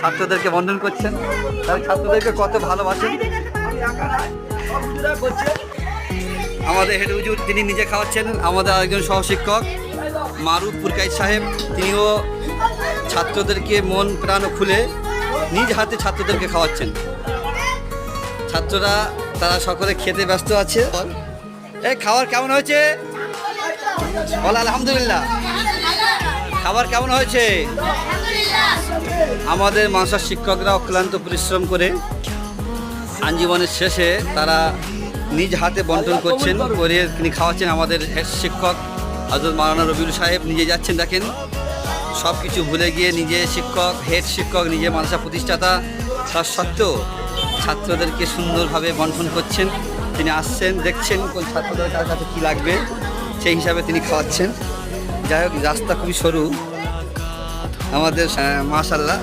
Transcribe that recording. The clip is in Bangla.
ছাত্রদেরকে বন্ধন করছেন। তাহলে ছাত্রদেরকে কত ভালোবাসেন? আমাদের হেড হুজুর, তিনি নিজে খাওয়াচ্ছেন। আমাদের আরেকজন সহশিক্ষক, মারুফ পুরকাইত সাহেব, তিনিও ছাত্রদেরকে মন প্রাণ খুলে নিজ হাতে ছাত্রদেরকে খাওয়াচ্ছেন। ছাত্ররা, তারা সকলে খেতে ব্যস্ত আছে। এই খাওয়ার কেমন হয়েছে? বল, আলহামদুলিল্লাহ। খাবার কেমন হয়েছে? আমাদের মাসার শিক্ষকরা অক্লান্ত পরিশ্রম করে আঞ্জীবনের শেষে তারা নিজ হাতে বন্টন করছেন করে তিনি খাওয়াচ্ছেন আমাদের হেড শিক্ষক হজরত মারানা রবিউল সাহেব। নিজে যাচ্ছেন দেখেন সব কিছু ভুলে গিয়ে নিজে শিক্ষক হেড শিক্ষক নিজে মাদ্রাসা প্রতিষ্ঠাতা। তার সত্ত্বেও ছাত্রদেরকে সুন্দরভাবে বন্টন করছেন তিনি আসছেন দেখছেন কোন ছাত্রদের কার কাছে কী লাগবে সেই হিসাবে তিনি খাওয়াচ্ছেন। যাই হোক রাস্তা খুবই সরু। আমাদের মাশাল্লাহ